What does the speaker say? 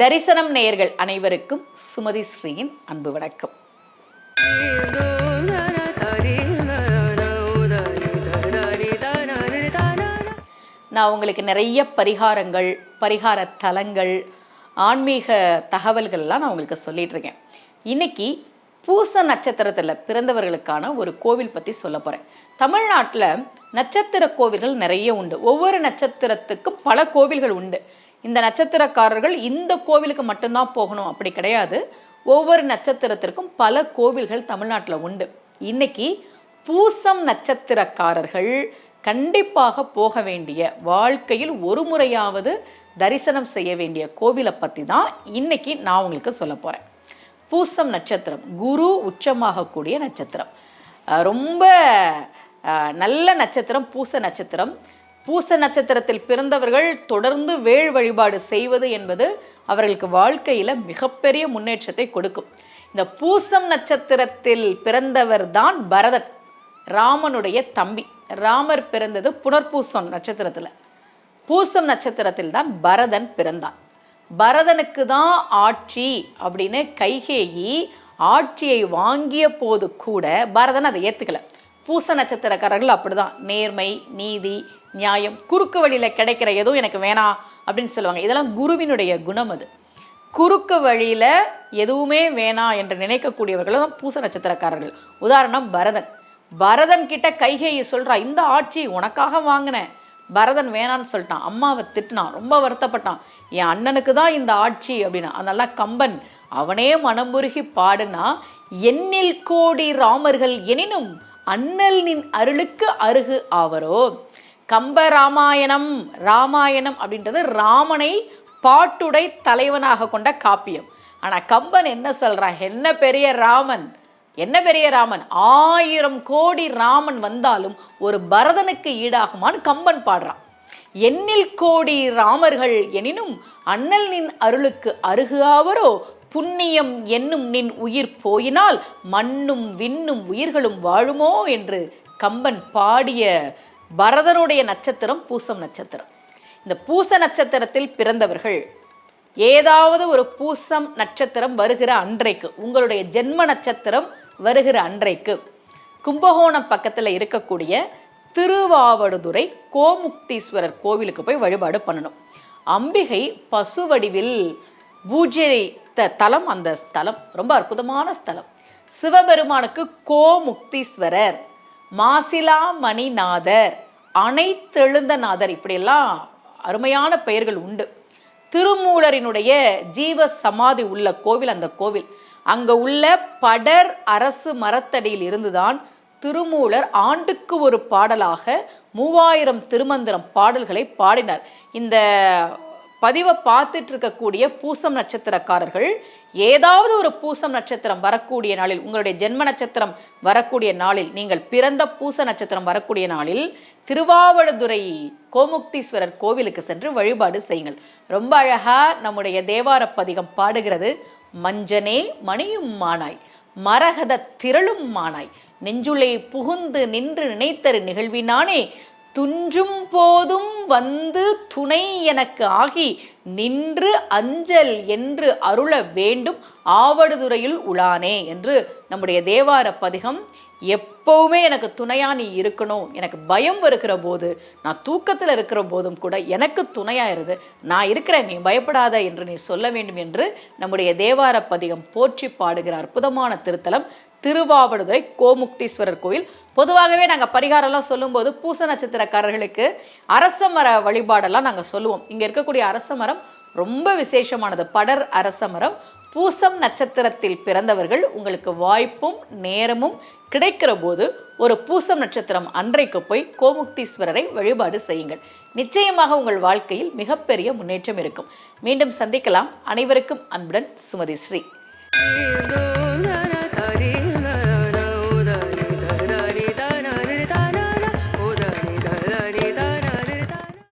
தரிசனம் நேயர்கள் அனைவருக்கும் சுமதி ஸ்ரீயின் அன்பு வணக்கம். நான் உங்களுக்கு நிறைய பரிகாரங்கள் பரிகார தலங்கள் ஆன்மீக தகவல்கள்லாம் நான் உங்களுக்கு சொல்லிட்டு இருக்கேன் இன்னைக்கு பூச நட்சத்திரத்தில் பிறந்தவர்களுக்கான ஒரு கோவில் பற்றி சொல்ல போகிறேன் தமிழ்நாட்டில் நட்சத்திர கோவில்கள் நிறைய உண்டு. ஒவ்வொரு நட்சத்திரத்துக்கும் பல கோவில்கள் உண்டு. இந்த நட்சத்திரக்காரர்கள் இந்த கோவிலுக்கு மட்டும்தான் போகணும். அப்படி கிடையாது. ஒவ்வொரு நட்சத்திரத்திற்கும் பல கோவில்கள் தமிழ்நாட்டில் உண்டு. இன்னைக்கு பூசம் நட்சத்திரக்காரர்கள் கண்டிப்பாக போக வேண்டிய வாழ்க்கையில் ஒரு முறையாவது தரிசனம் செய்ய வேண்டிய கோவிலை பற்றி தான் இன்னைக்கு நான் உங்களுக்கு சொல்ல போகிறேன் பூசம் நட்சத்திரம் குரு உச்சமாகக்கூடிய நட்சத்திரம். ரொம்ப அஹ், நல்ல நட்சத்திரம் பூச நட்சத்திரம். பூச நட்சத்திரத்தில் பிறந்தவர்கள் தொடர்ந்து வேள் வழிபாடு செய்வது என்பது அவர்களுக்கு வாழ்க்கையில் மிகப்பெரிய முன்னேற்றத்தை கொடுக்கும். இந்த பூசம் நட்சத்திரத்தில் பிறந்தவர் தான் பரதன் ராமனுடைய தம்பி. ராமர் பிறந்தது புனர்பூசம் நட்சத்திரத்தில். பூசம் நட்சத்திரத்தில் தான் பரதன் பிறந்தான். பரதனுக்கு தான் ஆட்சி அப்படின்னு கைகேயி ஆட்சியை வாங்கிய போது கூட பரதன் அதை ஏற்றுக்கலை பூச நட்சத்திரக்காரர்கள் அப்படிதான். நேர்மை நீதி நியாயம் குறுக்கு வழியில் கிடைக்கிற எதுவும் எனக்கு வேணாம் அப்படின்னு சொல்லுவாங்க. இதெல்லாம் குருவினுடைய குணம் அது. குறுக்கு வழியில் எதுவுமே வேணாம் என்று நினைக்கக்கூடியவர்கள் தான் பூச நட்சத்திரக்காரர்கள். உதாரணம் பரதன். பரதன் கிட்ட கைகையை சொல்கிறான் இந்த ஆட்சி உனக்காக வாங்கினேன். பரதன் வேணான்னு சொல்லிட்டான். அம்மாவை திட்டினான். ரொம்ப வருத்தப்பட்டான். என் அண்ணனுக்கு தான் இந்த ஆட்சி அப்படின்னா. அதனால கம்பன் அவனே மனமுருகி பாடுனா எண்ணில் கோடி ராமர்கள் எனினும் அண்ணல் நின் அருளுக்கு அருகு ஆவரோ? கம்ப ராமாயணம் ராமாயணம் அப்படின்றது ராமனை பாட்டுடை தலைவனாக கொண்ட காப்பியம். ஆனால் கம்பன் என்ன சொல்கிறான் என்ன பெரிய ராமன்? என்ன பெரிய ராமன்? ஆயிரம் கோடி ராமன் வந்தாலும் ஒரு பரதனுக்கு ஈடாகுமான்னு கம்பன் பாடுறான். எண்ணில் கோடி ராமர்கள் எனினும் அண்ணல் நின் அருளுக்கு அருகு ஆவரோ? புண்ணியம் என்னும் நின் உயிர் போயினால் மண்ணும் விண்ணும் உயிர்களும் வாழுமோ என்று கம்பன் பாடிய பரதனுடைய நட்சத்திரம் பூசம் நட்சத்திரம். இந்த பூச நட்சத்திரத்தில் பிறந்தவர்கள் ஏதாவது ஒரு பூசம் நட்சத்திரம் வருகிற அன்றைக்கு உங்களுடைய ஜென்ம நட்சத்திரம் வருகிற அன்றைக்கு கும்பகோணம் பக்கத்தில் இருக்கக்கூடிய திருவாவடுதுறை கோமுக்தீஸ்வரர் கோவிலுக்கு போய் வழிபாடு பண்ணணும். அம்பிகை பசு வடிவில் த தலம் அந்த ஸ்தலம். ரொம்ப அற்புதமான ஸ்தலம். சிவபெருமானுக்கு கோமுக்தீஸ்வரர் மாசிலாமணிநாதர் அனைத்தெழுந்தநாதர். இப்படியெல்லாம் அருமையான பெயர்கள் உண்டு. திருமூலரினுடைய ஜீவ சமாதி உள்ள கோவில் அந்த கோவில். அங்கே உள்ள படர் அரசு மரத்தடியில் இருந்துதான் திருமூலர் ஆண்டுக்கு ஒரு பாடலாக மூவாயிரம் திருமந்திரம் பாடல்களை பாடினார். இந்த பதிவை பார்த்துட்டு இருக்கக்கூடிய பூசம் நட்சத்திரக்காரர்கள் ஏதாவது ஒரு பூசம் நட்சத்திரம் வரக்கூடிய நாளில் உங்களுடைய ஜென்ம நட்சத்திரம் வரக்கூடிய நாளில் நீங்கள் பிறந்த பூச நட்சத்திரம் வரக்கூடிய நாளில் திருவாவடுதுறை கோமுக்தீஸ்வரர் கோவிலுக்கு சென்று வழிபாடு செய்யுங்கள். ரொம்ப அழகாக நம்முடைய தேவார பதிகம் பாடுகிறது. மஞ்சனே மணியும் மானாய் மரகத திரளும் மானாய் நெஞ்சுளே புகுந்து நின்று நினைத்தரு நிகழ்வினானே துஞ்சும் போதும் வந்து துணை எனக்கு ஆகி நின்று அஞ்சல் என்று அருள வேண்டும் ஆவடுதுறையில் உளானே என்று நம்முடைய தேவார பதிகம் எப்பவுமே எனக்கு துணையாக நீ இருக்கணும் எனக்கு பயம் இருக்கிற போது நான் தூக்கத்தில் இருக்கிற போதும் கூட எனக்கு துணையாயிருது நான் இருக்கிறேன் நீ பயப்படாத என்று நீ சொல்ல வேண்டும் என்று நம்முடைய தேவார பதிகம் போற்றி பாடுகிற அற்புதமான திருத்தலம் திருவாவடுதுறை கோமுக்தீஸ்வரர் கோயில். பொதுவாகவே நாங்கள் பரிகாரம்லாம் சொல்லும்போது பூச நட்சத்திரக்காரர்களுக்கு அரச மர வழிபாடெல்லாம் நாங்கள் சொல்லுவோம். இங்கே இருக்கக்கூடிய அரச மரம் ரொம்ப விசேஷமானது. படர் அரச மரம் பூசம் நட்சத்திரத்தில் பிறந்தவர்கள் உங்களுக்கு வாய்ப்பும் நேரமும் கிடைக்கிற போது ஒரு பூசம் நட்சத்திரம் அன்றைக்கு போய் கோமுக்தீஸ்வரரை வழிபாடு செய்யுங்கள். நிச்சயமாக உங்கள் வாழ்க்கையில் மிகப்பெரிய முன்னேற்றம் இருக்கும். மீண்டும் சந்திக்கலாம். அனைவருக்கும் அன்புடன் சுமதி ஸ்ரீ.